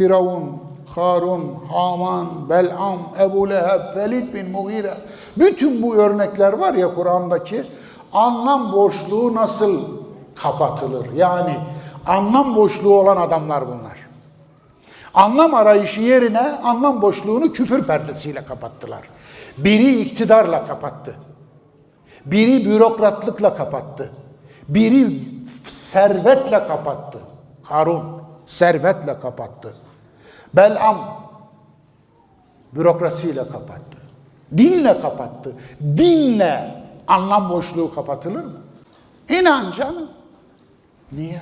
Firavun, Harun, Haman, Bel'am, Ebu Leheb, Velid bin Mughire. Bütün bu örnekler var ya Kur'an'daki anlam boşluğu nasıl kapatılır? Yani anlam boşluğu olan adamlar bunlar. Anlam arayışı yerine anlam boşluğunu küfür perdesiyle kapattılar. Biri iktidarla kapattı. Biri bürokratlıkla kapattı. Biri servetle kapattı. Karun servetle kapattı. Belam bürokrasiyle kapattı. Dinle kapattı. Dinle anlam boşluğu kapatılır mı? İnan canım. Niye?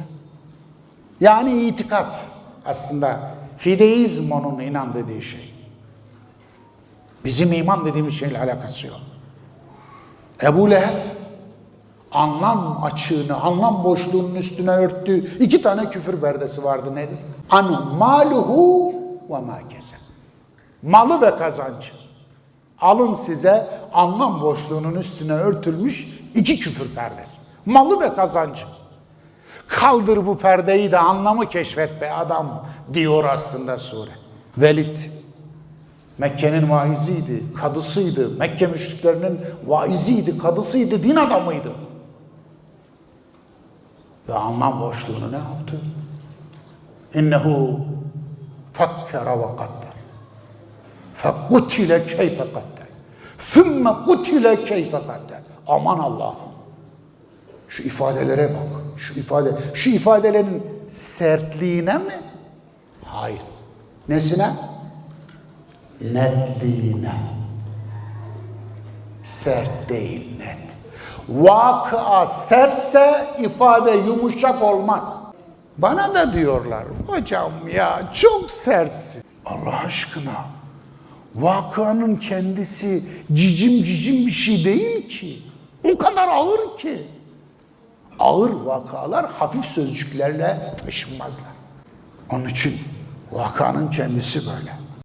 Yani itikat aslında fideizm onun inan dediği şey. Bizim iman dediğimiz şeyle alakası yok. Ebu Leheb anlam açığını, anlam boşluğunun üstüne örttüğü iki tane küfür perdesi vardı nedir? Anu maluhu ve ma keseb. Malı ve kazancı. Alın size anlam boşluğunun üstüne örtülmüş iki küfür perdesi. Malı ve kazancı. Kaldır bu perdeyi de anlamı keşfet be adam diyor aslında sure. Velid Mekke'nin vaiziydi, kadısıydı. Mekke müşriklerinin vaiziydi, kadısıydı, din adamıydı. Ve anlam boşluğunu ne yaptı? İnnehu fakkara ve kadder. Fekutile keyfe kadder. Thümme kutile keyfe kadder. Aman Allah'ım. Şu ifadelere bak. Şu ifade, şu ifadelerin sertliğine mi? Hayır. Nesine? Netliğine. Sert değil net. Vakıa sertse ifade yumuşak olmaz. Bana da diyorlar hocam ya çok sertsin. Allah aşkına vakıanın kendisi cicim cicim bir şey değil ki. O kadar ağır ki. Ağır vakalar hafif sözcüklerle taşınmazlar. Onun için vakanın kendisi böyle.